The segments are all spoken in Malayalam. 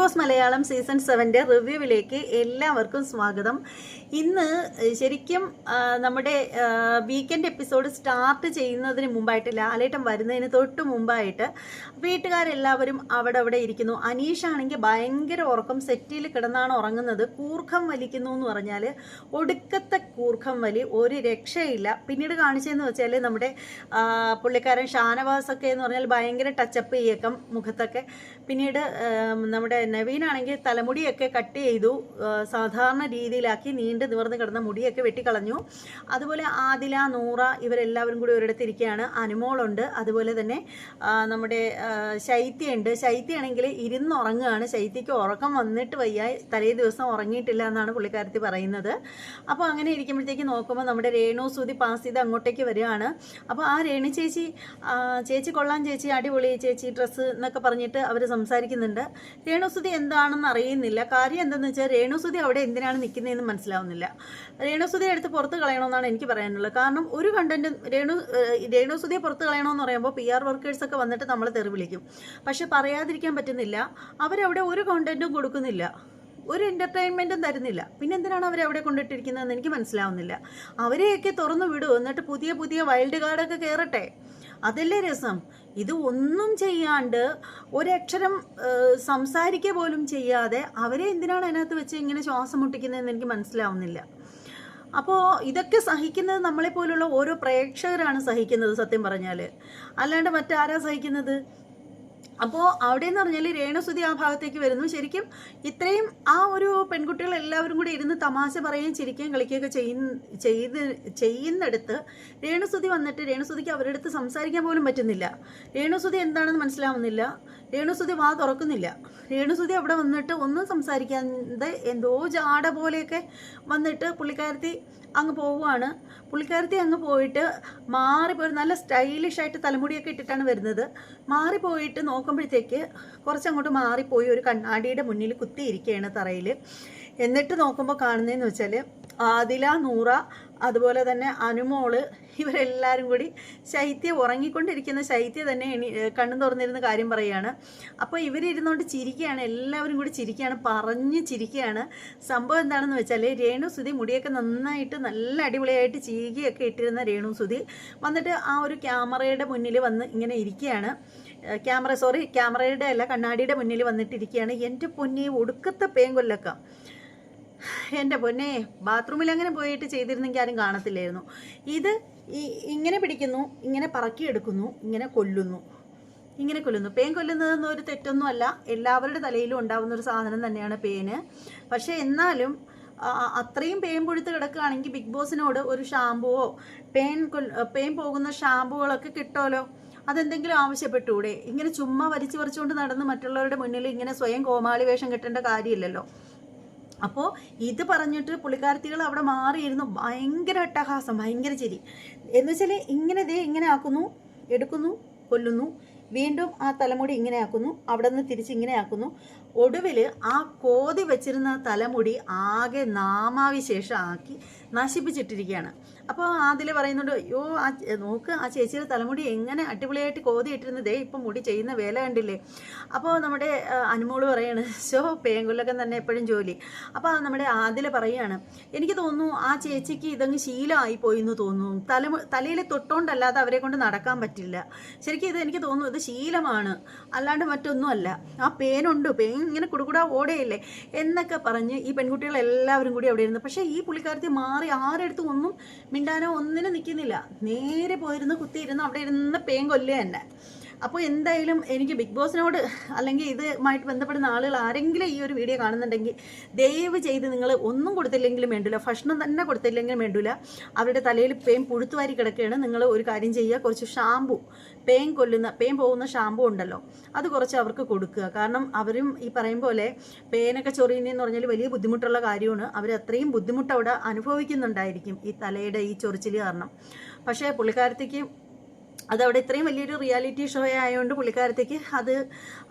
ബോസ് മലയാളം സീസൺ സെവന്റെ റിവ്യൂവിലേക്ക് എല്ലാവർക്കും സ്വാഗതം. ഇന്ന് ശരിക്കും നമ്മുടെ വീക്കെൻഡ് എപ്പിസോഡ് സ്റ്റാർട്ട് ചെയ്യുന്നതിന് മുമ്പായിട്ട് ലാലേട്ടം വരുന്നതിന് തൊട്ട് മുമ്പായിട്ട് വീട്ടുകാരെല്ലാവരും അവിടെ അവിടെ ഇരിക്കുന്നു. അനീഷ് ആണെങ്കിൽ ഭയങ്കര ഉറക്കം സെറ്റിൽ കിടന്നാണ് ഉറങ്ങുന്നത്. കൂർക്കം വലിക്കുന്നു എന്ന് പറഞ്ഞാൽ ഒടുക്കത്തെ കൂർക്കം വലി ഒരു രക്ഷയില്ല. പിന്നീട് കാണിച്ചതെന്ന് വെച്ചാൽ നമ്മുടെ പുള്ളിക്കാരൻ ഷാനവാസൊക്കെ എന്ന് പറഞ്ഞാൽ ഭയങ്കര ടച്ചപ്പ് ചെയ്യേക്കം മുഖത്തൊക്കെ. പിന്നീട് നമ്മുടെ നവീനാണെങ്കിൽ തലമുടിയൊക്കെ കട്ട് ചെയ്തു സാധാരണ രീതിയിലാക്കി നീണ്ട് നിവർന്ന് കിടന്ന മുടിയൊക്കെ വെട്ടിക്കളഞ്ഞു. അതുപോലെ ആദില നൂറ ഇവരെല്ലാവരും കൂടി ഒരിടത്ത് ഇരിക്കുകയാണ്. അനുമോളുണ്ട്. അതുപോലെ തന്നെ നമ്മുടെ ശൈത്യുണ്ട് ശൈത്യാണെങ്കിൽ ശൈത്യയാണെങ്കിൽ ഇരുന്നുറങ്ങുകയാണ് ശൈത്യക്ക് ഉറക്കം വന്നിട്ട് വയ്യ. തലേ ദിവസം ഉറങ്ങിയിട്ടില്ല എന്നാണ് പുള്ളിക്കാരത്തി പറയുന്നത്. അപ്പോൾ അങ്ങനെ ഇരിക്കുമ്പോഴത്തേക്ക് നോക്കുമ്പോൾ നമ്മുടെ രേണു സുതി പാസ് ചെയ്ത് അങ്ങോട്ടേക്ക് വരികയാണ്. അപ്പോൾ ആ രേണു ചേച്ചി ചേച്ചി കൊള്ളാൻ ചേച്ചി അടിപൊളി ചേച്ചി ഡ്രസ്സ് എന്നൊക്കെ പറഞ്ഞിട്ട് അവർ സംസാരിക്കുന്നുണ്ട്. രേണുസുതി എന്താണെന്ന് അറിയുന്നില്ല. കാര്യം എന്തെന്ന് വെച്ചാൽ രേണുസുതി അവിടെ എന്തിനാണ് നിൽക്കുന്നതെന്ന് മനസ്സിലാവുന്നില്ല. രേണുസുതി എടുത്ത് പുറത്ത് കളയണമെന്നാണ് എനിക്ക് പറയാനുള്ളത്. കാരണം ഒരു കണ്ടന്റ് രേണു രേണുസുതി പുറത്ത് കളയണമെന്ന് പറയുമ്പോൾ പി ആർ വർക്കേഴ്സൊക്കെ വന്നിട്ട് നമ്മളെ തെറി വിളിക്കും. പക്ഷെ പറയാതിരിക്കാൻ പറ്റുന്നില്ല. അവരവിടെ ഒരു കണ്ടന്റും കൊടുക്കുന്നില്ല. ഒരു എന്റർടൈൻമെന്റും തരുന്നില്ല. പിന്നെ എന്തിനാണ് അവരെ അവിടെ കൊണ്ടിട്ടിരിക്കുന്നതെന്ന് എനിക്ക് മനസ്സിലാവുന്നില്ല. അവരെയൊക്കെ തുറന്നു വിടൂ എന്നിട്ട് പുതിയ പുതിയ വൈൽഡ് കാർഡൊക്കെ കയറട്ടെ അതല്ലേ രസം? ഇത് ഒന്നും ചെയ്യാണ്ട് ഒരക്ഷരം സംസാരിക്കുക പോലും ചെയ്യാതെ അവരെ എന്തിനാണ് അതിനകത്ത് വെച്ച് ഇങ്ങനെ ശ്വാസം മുട്ടിക്കുന്നതെന്ന് എനിക്ക് മനസ്സിലാവുന്നില്ല. അപ്പോൾ ഇതൊക്കെ സഹിക്കുന്നത് നമ്മളെപ്പോലുള്ള ഓരോ പ്രേക്ഷകരാണ് സഹിക്കുന്നത് സത്യം പറഞ്ഞാൽ അല്ലാണ്ട് മറ്റാരാ സഹിക്കുന്നത്? അപ്പോൾ അവിടെ എന്ന് പറഞ്ഞാൽ രേണുസുതി ആ ഭാഗത്തേക്ക് വരുന്നു. ശരിക്കും ഇത്രയും ആ ഒരു പെൺകുട്ടികൾ എല്ലാവരും കൂടി ഇരുന്ന് തമാശ പറയുകയും ചിരിക്കുകയും കളിക്കുകയൊക്കെ ചെയ്യുന്ന ചെയ്ത് ചെയ്യുന്നിടത്ത് രേണുസുതി വന്നിട്ട് രേണുസുതിക്ക് അവരുടെ അടുത്ത് സംസാരിക്കാൻ പോലും പറ്റുന്നില്ല. രേണുസുതി എന്താണെന്ന് മനസ്സിലാവുന്നില്ല. രേണുസുതി വാ തുറക്കുന്നില്ല. രേണുസുതി അവിടെ വന്നിട്ട് ഒന്നും സംസാരിക്കാതെ എന്തോ ജാട പോലെയൊക്കെ വന്നിട്ട് പുള്ളിക്കാരത്തി അങ്ങ് പോവുകയാണ്. പുള്ളിക്കാരത്തി അങ്ങ് പോയിട്ട് മാറിപ്പോയി നല്ല സ്റ്റൈലിഷായിട്ട് തലമുടിയൊക്കെ ഇട്ടിട്ടാണ് വരുന്നത്. മാറിപ്പോയിട്ട് നോക്കുമ്പോഴത്തേക്ക് കുറച്ചങ്ങോട്ട് മാറിപ്പോയി ഒരു കണ്ണാടിയുടെ മുന്നിൽ കുത്തിയിരിക്കുകയാണ് തറയിൽ എന്നിട്ട് നോക്കുമ്പോൾ കാണുന്നതെന്ന് വെച്ചാൽ ആദില നൂറ അതുപോലെ തന്നെ അനുമോൾ ഇവരെല്ലാവരും കൂടി ശൈത്യ ഉറങ്ങിക്കൊണ്ടിരിക്കുന്ന ശൈത്യ തന്നെ എണി കണ്ണു തുറന്നിരുന്ന കാര്യം പറയുകയാണ് അപ്പോൾ ഇവരിരുന്നുകൊണ്ട് ചിരിക്കുകയാണ് എല്ലാവരും കൂടി ചിരിക്കുകയാണ് പറഞ്ഞ് ചിരിക്കുകയാണ്. സംഭവം എന്താണെന്ന് വെച്ചാൽ രേണു സുധി മുടിയൊക്കെ നന്നായിട്ട് നല്ല അടിപൊളിയായിട്ട് ചീകിയൊക്കെ ഇട്ടിരുന്ന രേണു സുധി വന്നിട്ട് ആ ഒരു ക്യാമറയുടെ മുന്നിൽ വന്ന് ഇങ്ങനെ ഇരിക്കുകയാണ്. ക്യാമറ സോറി ക്യാമറയുടെ അല്ല കണ്ണാടിയുടെ മുന്നിൽ വന്നിട്ടിരിക്കുകയാണ്. എന്റെ പൊന്നി ഒടുക്കത്തെ പേങ്കൊല്ലക്കം. എന്റെ പൊന്നെ ബാത്റൂമിൽ അങ്ങനെ പോയിട്ട് ചെയ്തിരുന്നെങ്കിൽ ആരും കാണത്തില്ലായിരുന്നു. ഇത് ഈ ഇങ്ങനെ പിടിക്കുന്നു ഇങ്ങനെ പറക്കിയെടുക്കുന്നു ഇങ്ങനെ കൊല്ലുന്നു. ഇങ്ങനെ കൊല്ലുന്നു. പേൻ കൊല്ലുന്നതെന്ന് ഒരു തെറ്റൊന്നും അല്ല എല്ലാവരുടെ തലയിലും ഉണ്ടാവുന്ന ഒരു സാധനം തന്നെയാണ് പേന്. പക്ഷേ എന്നാലും അത്രയും പേൻ പൊഴുത്ത് കിടക്കുകയാണെങ്കിൽ ബിഗ് ബോസിനോട് ഒരു ഷാമ്പുവോ പേൻ പേൻ പോകുന്ന ഷാമ്പുകളൊക്കെ കിട്ടുമല്ലോ അതെന്തെങ്കിലും ആവശ്യപ്പെട്ടൂടെ ഇങ്ങനെ ചുമ്മാ വലിച്ചു പറിച്ചുകൊണ്ട് നടന്ന് മറ്റുള്ളവരുടെ മുന്നിൽ ഇങ്ങനെ സ്വയം കോമാളി വേഷം കെട്ടേണ്ട കാര്യമില്ലല്ലോ. അപ്പോൾ ഇത് പറഞ്ഞിട്ട് പുള്ളിക്കാരത്തികൾ അവിടെ മാറിയിരുന്നു. ഭയങ്കര അട്ടഹാസം ഭയങ്കര ചിരി. എന്ന് വെച്ചാൽ ഇങ്ങനെ ദേ ഇങ്ങനെ ആക്കുന്നു എടുക്കുന്നു കൊല്ലുന്നു വീണ്ടും ആ തലമുടി ഇങ്ങനെ ആക്കുന്നു അവിടെ നിന്ന് തിരിച്ച് ഇങ്ങനെ ആക്കുന്നു. ഒടുവിൽ ആ കോതി വെച്ചിരുന്ന തലമുടി ആകെ നാമാവിശേഷം ആക്കി നശിപ്പിച്ചിട്ടിരിക്കുകയാണ്. അപ്പോൾ അതിൽ പറയുന്നുണ്ട് അയ്യോ ആ നോക്ക് ആ ചേച്ചിയുടെ തലമുടി എങ്ങനെ അടിപൊളിയായിട്ട് കോതി ഇട്ടിരുന്നത് ദേ ഇപ്പം മുടി ചെയ്യുന്ന വേല കണ്ടില്ലേ? അപ്പോൾ നമ്മുടെ അനുമോൾ പറയാണ് ഷോ പേങ്കുലൊക്കെ തന്നെ എപ്പോഴും ജോലി. അപ്പോൾ നമ്മുടെ ആദിൽ പറയുകയാണ് എനിക്ക് തോന്നുന്നു ആ ചേച്ചിക്ക് ഇതങ്ങ് ശീലമായി പോയി എന്ന് തോന്നുന്നു. തല തലയിൽ തൊട്ടോണ്ടല്ലാതെ അവരെ കൊണ്ട് നടക്കാൻ പറ്റില്ല. ശരിക്കും ഇത് എനിക്ക് തോന്നുന്നു ഇത് ശീലമാണ്. അല്ലാണ്ട് മറ്റൊന്നുമല്ല. ആ പേനുണ്ട് പേൻ ഇങ്ങനെ കുടുകുടാ ഓടയില്ലേ? എന്നൊക്കെ പറഞ്ഞ് ഈ പെൺകുട്ടികൾ എല്ലാവരും കൂടി അവിടെ ഇരുന്നു. പക്ഷേ ഈ പുള്ളിക്കാരത്തി മാറി ആരെടുത്തും ഒന്നും മിണ്ടാനോ ഒന്നിനും നിൽക്കുന്നില്ല. നേരെ പോയിരുന്ന് കുത്തിയിരുന്ന് അവിടെ ഇരുന്ന് പേൻ കൊല്ലുക തന്നെ. അപ്പോൾ എന്തായാലും എനിക്ക് ബിഗ് ബോസിനോട് അല്ലെങ്കിൽ ഇതുമായിട്ട് ബന്ധപ്പെടുന്ന ആളുകൾ ആരെങ്കിലും ഈ ഒരു വീഡിയോ കാണുന്നുണ്ടെങ്കിൽ ദയവ് ചെയ്ത് നിങ്ങൾ ഒന്നും കൊടുത്തില്ലെങ്കിലും വേണ്ടില്ല ഭക്ഷണം തന്നെ കൊടുത്തില്ലെങ്കിലും വേണ്ടില്ല അവരുടെ തലയിൽ പേൻ പുഴുത്തുവാരി കിടക്കുകയാണ്. നിങ്ങൾ ഒരു കാര്യം ചെയ്യുക. കുറച്ച് ഷാമ്പു പേൻ കൊല്ലുന്ന പേൻ പോകുന്ന ഷാമ്പു ഉണ്ടല്ലോ. അത് കുറച്ച് അവർക്ക് കൊടുക്കുക. കാരണം അവരും ഈ പറയും പോലെ പേനൊക്കെ ചൊറിയുന്നതെന്ന് പറഞ്ഞാൽ വലിയ ബുദ്ധിമുട്ടുള്ള കാര്യമാണ്. അവർ അത്രയും ബുദ്ധിമുട്ട് അവിടെ അനുഭവിക്കുന്നുണ്ടായിരിക്കും ഈ തലയുടെ ഈ ചൊറിച്ചിൽ കാരണം. പക്ഷേ പുള്ളിക്കാരത്തേക്ക് അതവിടെ ഇത്രയും വലിയൊരു റിയാലിറ്റി ഷോ ആയതുകൊണ്ട് പുള്ളിക്കാരത്തേക്ക് അത്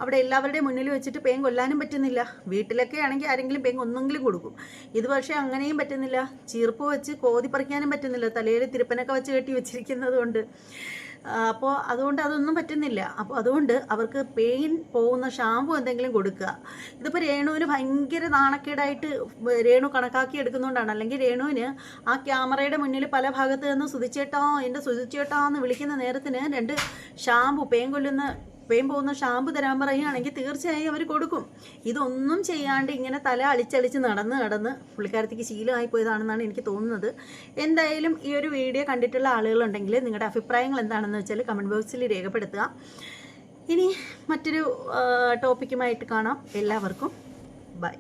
അവിടെ എല്ലാവരുടെയും മുന്നിൽ വെച്ചിട്ട് പേൻ കൊല്ലാനും പറ്റുന്നില്ല. വീട്ടിലൊക്കെ ആണെങ്കിൽ ആരെങ്കിലും പേൻ ഒന്നെങ്കിലും കൊടുക്കും. ഇത് പക്ഷേ അങ്ങനെയും പറ്റുന്നില്ല. ചീർപ്പ് വെച്ച് കോതി പറിക്കാനും പറ്റുന്നില്ല. തലയിൽ തിരുപ്പനൊക്കെ വെച്ച് കെട്ടി വെച്ചിരിക്കുന്നത് കൊണ്ട്. അപ്പോൾ അതുകൊണ്ട് അതൊന്നും പറ്റുന്നില്ല. അപ്പോൾ അതുകൊണ്ട് അവർക്ക് പെയിൻ പോകുന്ന ഷാമ്പു എന്തെങ്കിലും കൊടുക്കുക. ഇതിപ്പോൾ രേണുവിന് ഭയങ്കര നാണക്കേടായിട്ട് രേണു കണക്കാക്കി എടുക്കുന്നതുകൊണ്ടാണ് അല്ലെങ്കിൽ രേണുവിന് ആ ക്യാമറയുടെ മുന്നിൽ പല ഭാഗത്ത് നിന്ന് സുതിച്ചേട്ടാ എന്റെ സുതിച്ചേട്ടാ എന്ന് വിളിക്കുന്ന നേരത്തിന് രണ്ട് ഷാമ്പു പേൻ കൊല്ലുന്ന പേൻ പോകുന്ന ഷാമ്പു തരാൻ പറയുകയാണെങ്കിൽ തീർച്ചയായും അവർ കൊടുക്കും. ഇതൊന്നും ചെയ്യാണ്ട് ഇങ്ങനെ തല അളിച്ചളിച്ച് നടന്ന് നടന്ന് പുള്ളിക്കാരത്തേക്ക് ശീലമായി പോയതാണെന്നാണ് എനിക്ക് തോന്നുന്നത്. എന്തായാലും ഈ ഒരു വീഡിയോ കണ്ടിട്ടുള്ള ആളുകളുണ്ടെങ്കിൽ നിങ്ങളുടെ അഭിപ്രായങ്ങൾ എന്താണെന്ന് വെച്ചാൽ കമന്റ് ബോക്സിൽ രേഖപ്പെടുത്തുക. ഇനി മറ്റൊരു ടോപ്പിക്കുമായിട്ട് കാണാം. എല്ലാവർക്കും ബൈ.